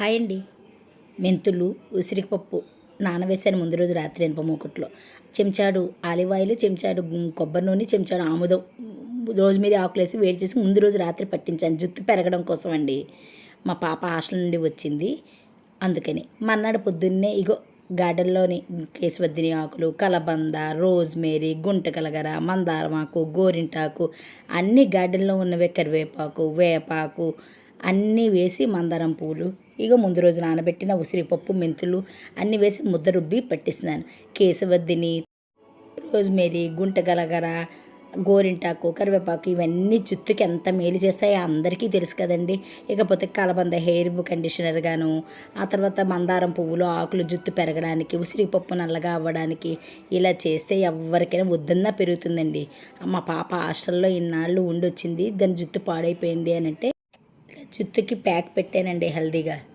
Hi అండి. మెంతులు ఉసిరిపప్పు నానవేశాను ముందు రోజు రాత్రి ఎనప మూకట్లో. చెంచాడు ఆలివ్ ఆయిల్ చెంచాడు కొబ్బరి నూనె చెంచాడు ఆముదం రోజుమీరి ఆకులు వేసి వేడి చేసి ముందు రోజు రాత్రి పట్టించాను. జుట్టు పెరగడం కోసం అండి మా పాప హాస్టల్ నుండి వచ్చింది. అందుకని మన్నాడు పొద్దున్నే ఇగో గార్డెన్లోని కేశవద్దిని ఆకులు కలబంద రోజ్మేరీ గుంట కలగర మందారం ఆకు గోరింటాకు అన్ని గార్డెన్లో ఉన్నవే కరివేపాకు వేపాకు అన్నీ వేసి మందారం పూలు ఇక ముందు రోజు నానబెట్టిన ఉసిరిపప్పు మెంతులు అన్నీ వేసి ముద్ద రుబ్బి పట్టిస్తున్నాను కేశవద్దిని రోజ్మేరీ గుంట గలగర గోరింటాకు కరివేపాకు ఇవన్నీ జుట్టుకి ఎంత మేలు చేస్తాయో అందరికీ తెలుసు కదండి. ఇకపోతే కలబంద హెయిర్ కండిషనర్ గాను ఆ తర్వాత మందారం పువ్వులు ఆకులు జుట్టు పెరగడానికి ఉసిరిపప్పు నల్లగా అవ్వడానికి ఇలా చేస్తే ఎవరికైనా వద్దన్నా పెరుగుతుందండి. మా పాప హాస్టల్లో ఇన్నాళ్ళు ఉండి వచ్చింది దాని జుట్టు పాడైపోయింది అని అంటే జుట్టుకి ప్యాక్ పెట్టానండి హెల్దీగా.